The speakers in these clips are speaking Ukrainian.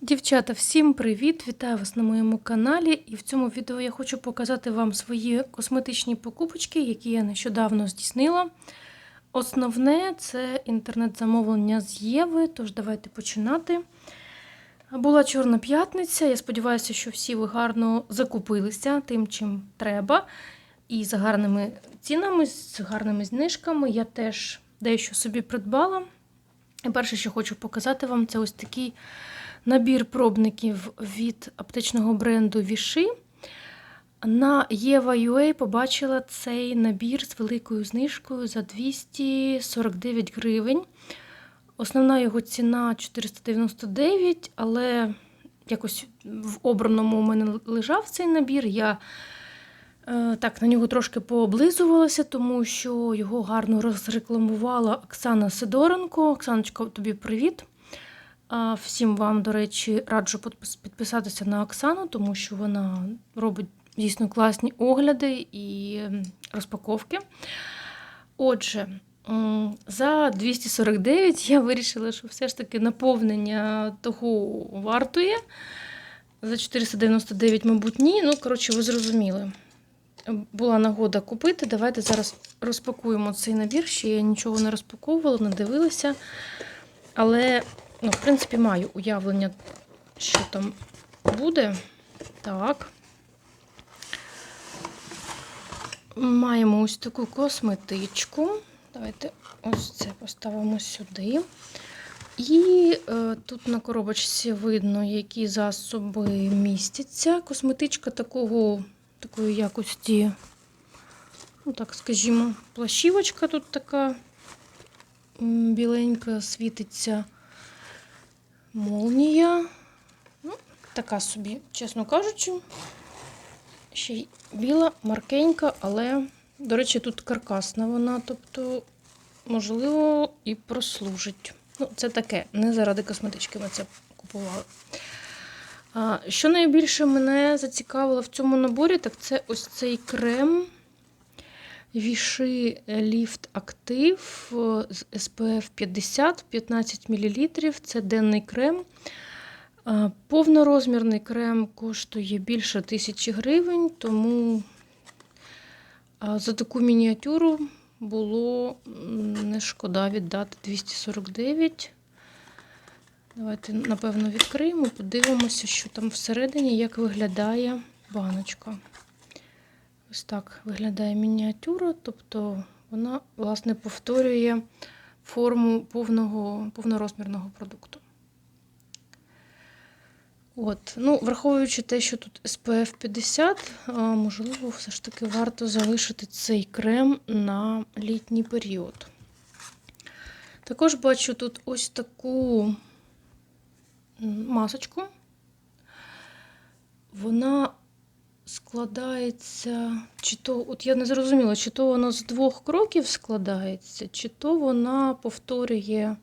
Дівчата, всім привіт! Вітаю вас на моєму каналі. І в цьому відео я хочу показати вам свої косметичні покупочки, які я нещодавно здійснила. Основне це інтернет-замовлення з Єви, тож давайте починати. Була Чорна п'ятниця. Я сподіваюся, що всі ви гарно закупилися тим, чим треба. І за гарними цінами, з гарними знижками я теж дещо собі придбала. І перше, що хочу показати вам, це ось такий набір пробників від аптечного бренду Віши. На Єва.ua побачила цей набір з великою знижкою за 249 гривень. Основна його ціна 499, але якось в обраному у мене лежав цей набір. Я е, так на нього трошки пооблизувалася, тому що його гарно розрекламувала Оксана Сидоренко. Оксаночка, тобі привіт. Всім вам, до речі, раджу підписатися на Оксану, тому що вона робить дійсно класні огляди і розпаковки. Отже, за 249 я вирішила, що все ж таки наповнення того вартує. За 499, мабуть, ні. Ну, коротше, ви зрозуміли. Була нагода купити. Давайте зараз розпакуємо цей набір. Ще я нічого не розпаковувала, не дивилася. Але Ну, в принципі, маю уявлення, що там буде. Так. Маємо ось таку косметичку. Давайте ось це поставимо сюди. І е, тут на коробочці видно, які засоби містяться. Косметичка такого, такої якості, ну так скажімо, плащівочка тут така біленька світиться. Молнія. Ну, така собі, чесно кажучи. Ще й біла, маркенька, але, до речі, тут каркасна вона, тобто, можливо, і прослужить. Ну, це таке, не заради косметички ми це купували. А, що найбільше мене зацікавило в цьому наборі, так це ось цей крем Віши Ліфт Актив з SPF 50 15 мл. Це денний крем. Повнорозмірний крем коштує більше тисячі гривень, тому за таку мініатюру було не шкода віддати 249. Давайте, напевно, відкриємо, подивимося, що там всередині, як виглядає баночка. Ось так виглядає мініатюра, тобто вона, власне, повторює форму повного, повнорозмірного продукту. От. Ну, Враховуючи те, що тут SPF 50, можливо, все ж таки варто залишити цей крем на літній період. Також бачу тут ось таку масочку. Вона складається, чи то, от я не зрозуміла, чи то вона з двох кроків складається, чи то вона повторює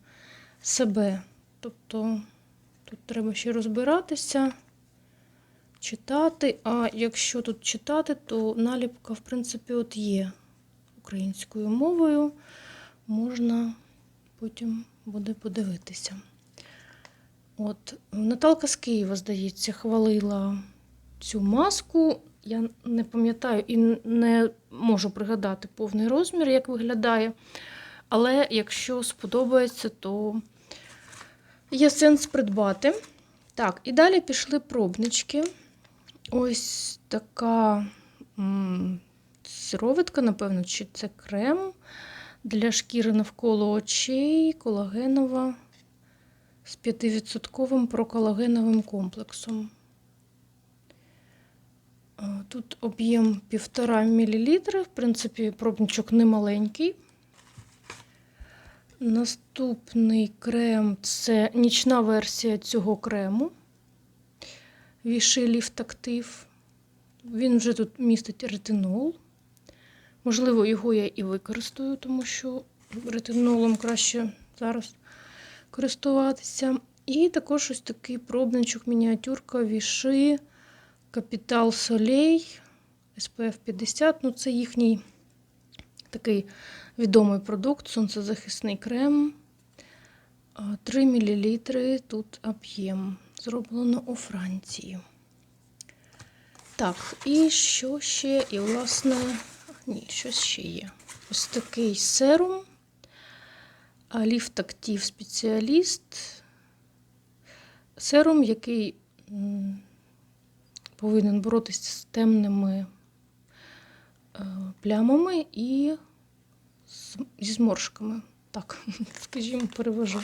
себе. Тобто тут треба ще розбиратися, читати. А якщо тут читати, то наліпка, в принципі, от є українською мовою. Можна потім буде подивитися. От Наталка з Києва, здається, хвалила цю маску. Я не пам'ятаю і не можу пригадати повний розмір, як виглядає. Але якщо сподобається, то є сенс придбати. Так, і далі пішли пробнички. Ось така м, сироватка, напевно, чи це крем для шкіри навколо очей, колагенова з 5% проколагеновим комплексом. А, Тут об'єм 1,5 мл, в принципі, пробничок немаленький. Наступний крем це нічна версія цього крему. Віши Ліфт Актив. Він вже тут містить ретинол. Можливо, його я і використаю, тому що ретинолом краще зараз користуватися. І також ось такий пробничок мініатюрка Віши. Капітал Солей SPF 50. Ну, це їхній такий відомий продукт, сонцезахисний крем. 3 мл тут об'єм. зроблено у Франції. Так, і що ще? І, власне, ні, щось ще є. Ось такий серум. Ліфт Актив спеціаліст. Серум, який повинен боротися з темними е, плямами і зі зморшками. Так, скажімо, перевожу.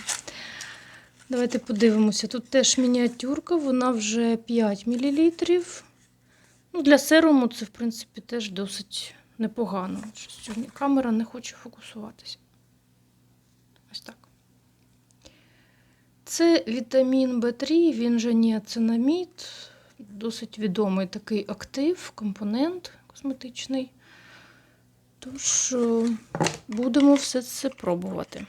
Давайте подивимося. Тут теж мініатюрка, вона вже 5 мл. Ну, для серуму це, в принципі, теж досить непогано. Сьогодні камера не хоче фокусуватися. Ось так. Це вітамін В3, він же ніацинамід. Досить відомий такий актив, компонент косметичний. Тож е, будемо все це пробувати.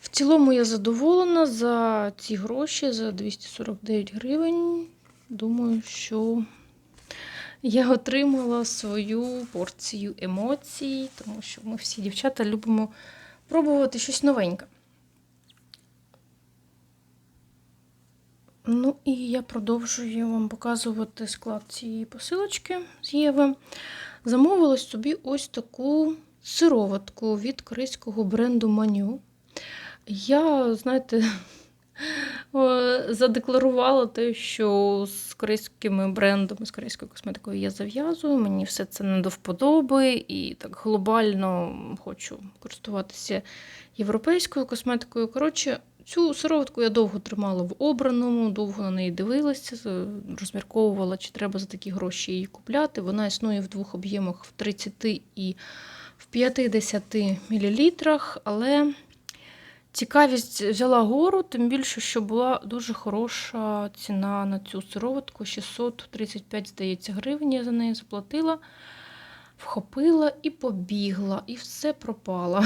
В цілому я задоволена за ці гроші, за 249 гривень. Думаю, що я отримала свою порцію емоцій, тому що ми всі дівчата любимо пробувати щось новеньке. Ну і я продовжую вам показувати склад цієї посилочки з Єви. Замовила собі ось таку сироватку від корейського бренду Маню. Я, знаєте, задекларувала те, що з корейськими брендами, з корейською косметикою я зав'язую. Мені все це не до вподоби, і так глобально хочу користуватися європейською косметикою. Коротше, цю сироватку я довго тримала в обраному, довго на неї дивилася, розмірковувала, чи треба за такі гроші її купляти. Вона існує в двох об'ємах в 30 і в 50 мл, але цікавість взяла гору, тим більше, що була дуже хороша ціна на цю сироватку. 635, здається, гривень я за неї заплатила. Вхопила і побігла, і все пропало.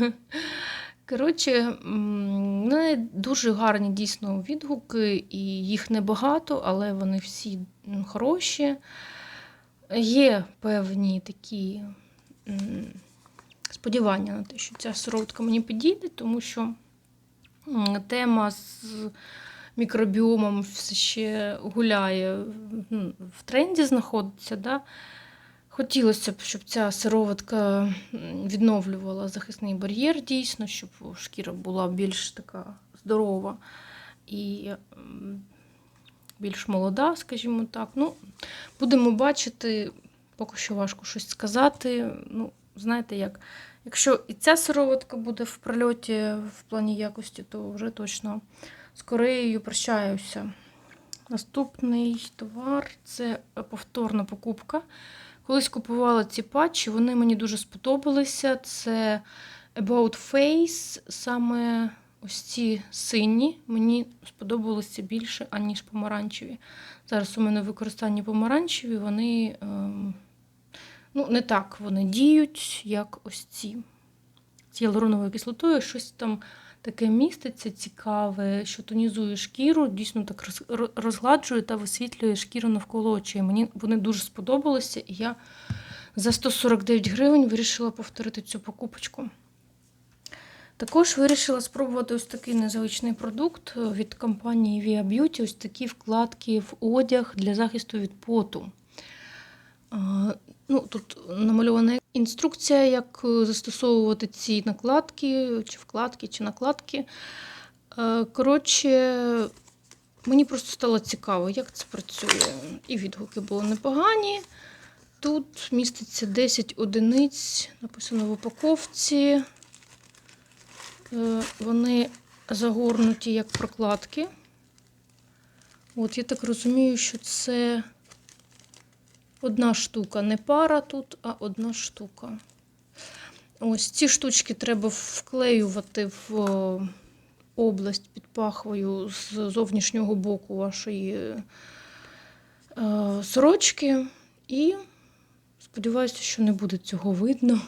Коротше, неї дуже гарні дійсно відгуки, і їх небагато, але вони всі хороші. Є певні такі сподівання на те, що ця сироватка мені підійде, тому що тема з мікробіомом все ще гуляє, в тренді знаходиться. Да? Хотілося б, щоб ця сироватка відновлювала захисний бар'єр дійсно, щоб шкіра була більш така здорова і більш молода, скажімо так. Ну, будемо бачити, поки що важко щось сказати. Ну, знаєте як, якщо і ця сироватка буде в прольоті в плані якості, то вже точно з Кореєю прощаюся. Наступний товар це повторна покупка. Колись купувала ці патчі, вони мені дуже сподобалися. Це About Face, саме ось ці сині. Мені сподобалися більше, аніж помаранчеві. Зараз у мене в використанні помаранчеві, вони ем, ну, не так вони діють, як ось ці. З гіалуроновою кислотою щось там таке міститься цікаве, що тонізує шкіру, дійсно так роз- розгладжує та висвітлює шкіру навколо очей. Мені вони дуже сподобалися, і я за 149 гривень вирішила повторити цю покупочку. Також вирішила спробувати ось такий незвичний продукт від компанії Via Beauty, ось такі вкладки в одяг для захисту від поту. Ну, тут намальована інструкція, як е, застосовувати ці накладки, чи вкладки, чи накладки. Е, Коротше, мені просто стало цікаво, як це працює. І відгуки були непогані. Тут міститься 10 одиниць, написано в упаковці. Е, Вони загорнуті як прокладки. От, я так розумію, що це одна штука, не пара тут, а одна штука. Ось ці штучки треба вклеювати в е, область під пахвою з зовнішнього боку вашої е, сорочки. І сподіваюся, що не буде цього видно.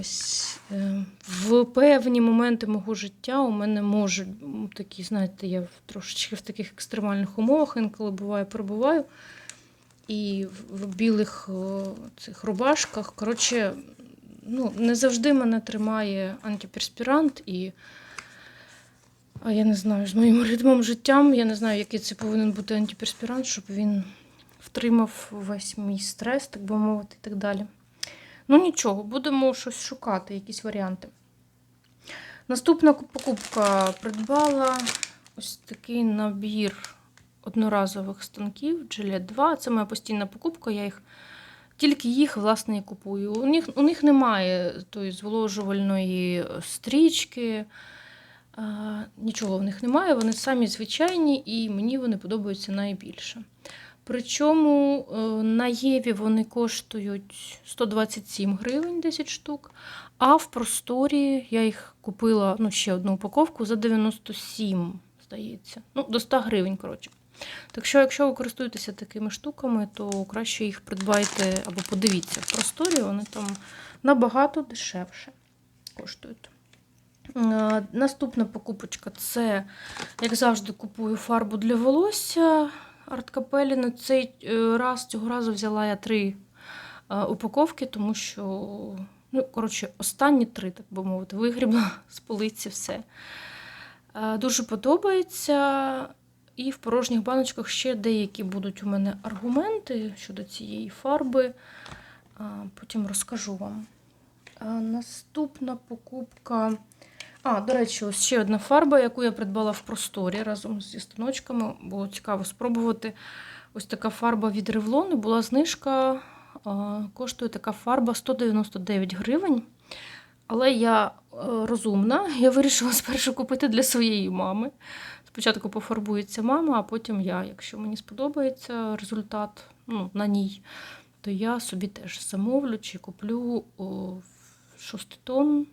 Ось е, в певні моменти мого життя у мене можуть такі, знаєте, я трошечки в таких екстремальних умовах інколи буваю, перебуваю. І в, білих цих рубашках. Коротше, ну, не завжди мене тримає антиперспірант, і А я не знаю, з моїм ритмом життям, я не знаю, який це повинен бути антиперспірант, щоб він втримав весь мій стрес, так би мовити, і так далі. Ну нічого, будемо щось шукати, якісь варіанти. Наступна покупка придбала ось такий набір одноразових станків Gillette 2. Це моя постійна покупка, я їх тільки їх, власне, і купую. У них, у них немає тої зволожувальної стрічки. А, Нічого в них немає, вони самі звичайні, і мені вони подобаються найбільше. Причому е, на Єві вони коштують 127 гривень 10 штук, а в просторі я їх купила ну, ще одну упаковку за 97, здається. Ну, до 100 гривень, коротше. Так що, якщо ви користуєтеся такими штуками, то краще їх придбайте або подивіться в просторі, вони там набагато дешевше коштують. Е, Наступна покупочка це, як завжди, купую фарбу для волосся. Арткапелі на цей е, раз цього разу взяла я три е, упаковки, тому що, ну, коротше, останні три, так би мовити, вигрібла з полиці все. Дуже подобається. І в порожніх баночках ще деякі будуть у мене аргументи щодо цієї фарби. Потім розкажу вам. Наступна покупка. А, до речі, ось ще одна фарба, яку я придбала в просторі разом зі станочками. Було цікаво спробувати. Ось така фарба від Revlon. Була знижка. Коштує така фарба 199 гривень. Але я е, розумна, я вирішила спершу купити для своєї мами. Спочатку пофарбується мама, а потім я. Якщо мені сподобається результат ну, на ній, то я собі теж замовлю чи куплю шостий тон.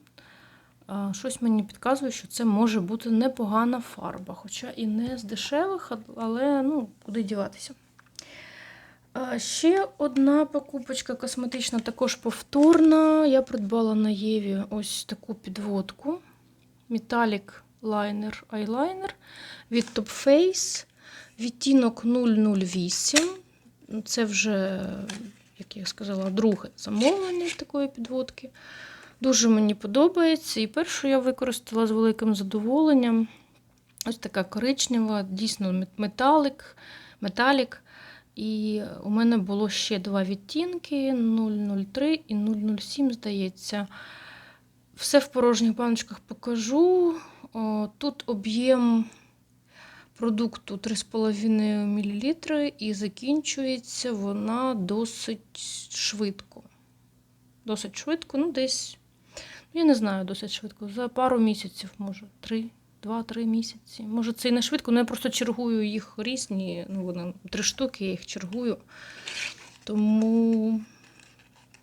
Щось мені підказує, що це може бути непогана фарба, хоча і не з дешевих, але ну, куди діватися. Ще одна покупочка косметична, також повторна. Я придбала на Єві ось таку підводку. Metallic Liner Eyeliner від Top Face. Відтінок 008. Це вже, як я сказала, друге замовлення такої підводки. Дуже мені подобається. І першу я використала з великим задоволенням. Ось така коричнева, дійсно металик, металік. І у мене було ще два відтінки: 003 і 007, здається. Все в порожніх баночках покажу. О, Тут об'єм продукту 3,5 мл і закінчується вона досить швидко. Досить швидко, ну десь, ну, я не знаю, досить швидко. За пару місяців, може, три. Два-три місяці. Може, це і не швидко, але я просто чергую їх різні. Ну, вони три штуки, я їх чергую. Тому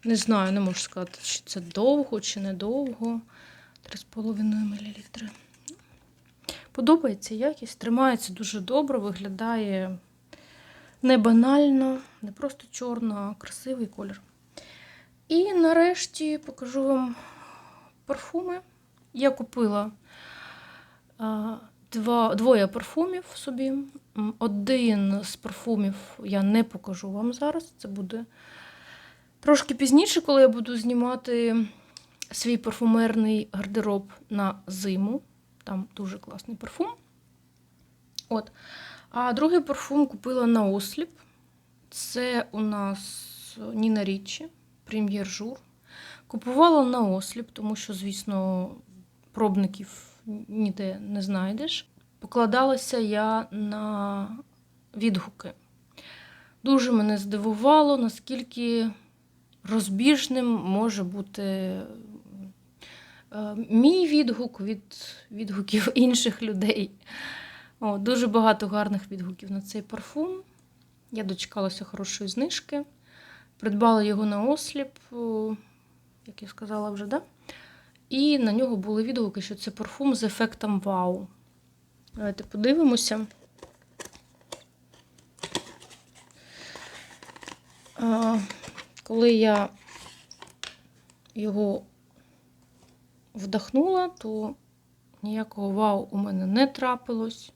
не знаю, не можу сказати, чи це довго, чи недовго. 3,5 мл. Подобається якість, тримається дуже добре, виглядає не банально, не просто чорно, а красивий колір. І нарешті покажу вам парфуми. Я купила два, двоє парфумів собі. Один з парфумів я не покажу вам зараз. Це буде трошки пізніше, коли я буду знімати свій парфумерний гардероб на зиму. Там дуже класний парфум. От. А другий парфум купила на осліп. Це у нас Ніна Річі, прем'єр жур. Купувала на осліп, тому що, звісно, пробників ніде не знайдеш. Покладалася я на відгуки. Дуже мене здивувало, наскільки розбіжним може бути мій відгук від відгуків інших людей. О, дуже багато гарних відгуків на цей парфум. Я дочекалася хорошої знижки. Придбала його на осліп, як я сказала вже, да? І на нього були відгуки, що це парфум з ефектом вау. Давайте подивимося. Коли я його вдохнула, то ніякого вау у мене не трапилось.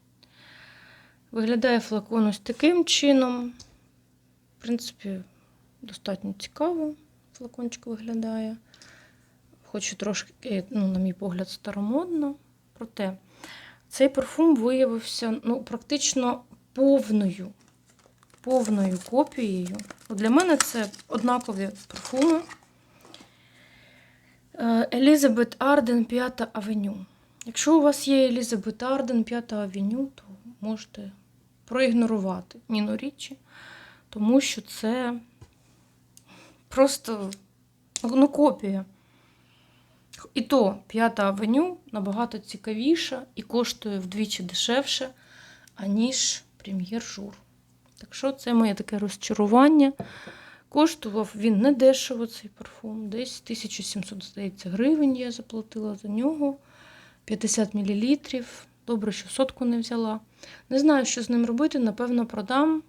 Виглядає флакон ось таким чином. В принципі, достатньо цікаво флакончик виглядає. Хоч і трошки, ну, на мій погляд, старомодно. Проте Цей парфум виявився ну, практично повною, повною копією. Для мене це однакові парфуми. Е, Елізабет Арден 5 авеню. Якщо у вас є Елізабет Арден 5 авеню, то можете проігнорувати Ніну Річі, тому що це просто ну, копія. І то п'ята авеню набагато цікавіша і коштує вдвічі дешевше, аніж прем'єр жур. Так що це моє таке розчарування. Коштував він не дешево, цей парфум. Десь 1700, здається, гривень я заплатила за нього. 50 мл. Добре, що сотку не взяла. Не знаю, що з ним робити, напевно, продам.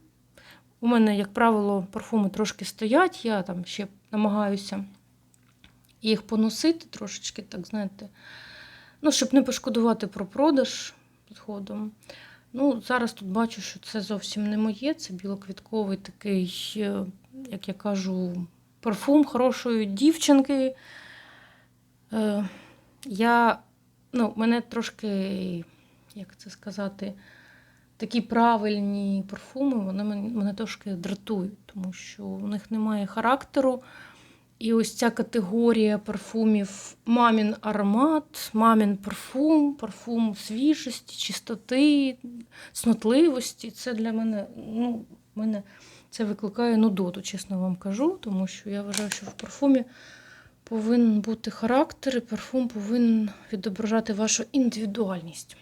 У мене, як правило, парфуми трошки стоять, я там ще намагаюся їх поносити трошечки, так знаєте, ну, щоб не пошкодувати про продаж згодом. Ну, зараз тут бачу, що це зовсім не моє. Це білоквітковий такий, е, як я кажу, парфум хорошої дівчинки. Е, я, ну, мене трошки, як це сказати, такі правильні парфуми, вони мене, трошки дратують, тому що у них немає характеру. І ось ця категорія парфумів мамін аромат, мамін парфум, парфум свіжості, чистоти, снотливості. Це для мене, ну, мене це викликає нудоту, чесно вам кажу, тому що я вважаю, що в парфумі повинен бути характер, і парфум повинен відображати вашу індивідуальність.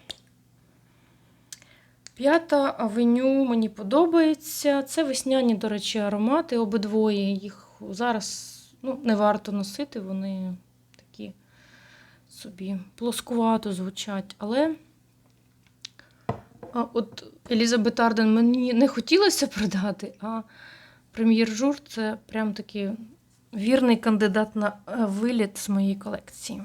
П'ята авеню мені подобається. Це весняні, до речі, аромати, обидвоє їх зараз ну, не варто носити, вони такі собі плоскувато звучать. Але от Елізабет Арден мені не хотілося продати, а прем'єр Жур це прям такий вірний кандидат на е, виліт з моєї колекції.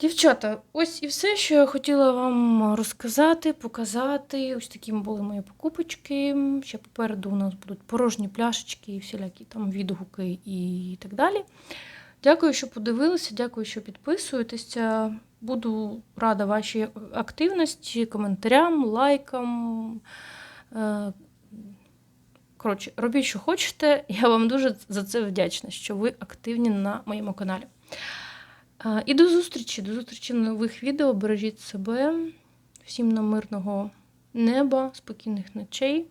Дівчата, ось і все, що я хотіла вам розказати, показати. Ось такі були мої покупочки. Ще попереду у нас будуть порожні пляшечки і всілякі там відгуки і так далі. Дякую, що подивилися, дякую, що підписуєтеся. Буду рада вашій активності, коментарям, лайкам. Е, Коротше, робіть, що хочете. Я вам дуже за це вдячна, що ви активні на моєму каналі. І до зустрічі, до зустрічі в нових відео. Бережіть себе, всім нам мирного неба, спокійних ночей.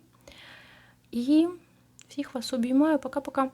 І всіх вас обіймаю. Пока-пока.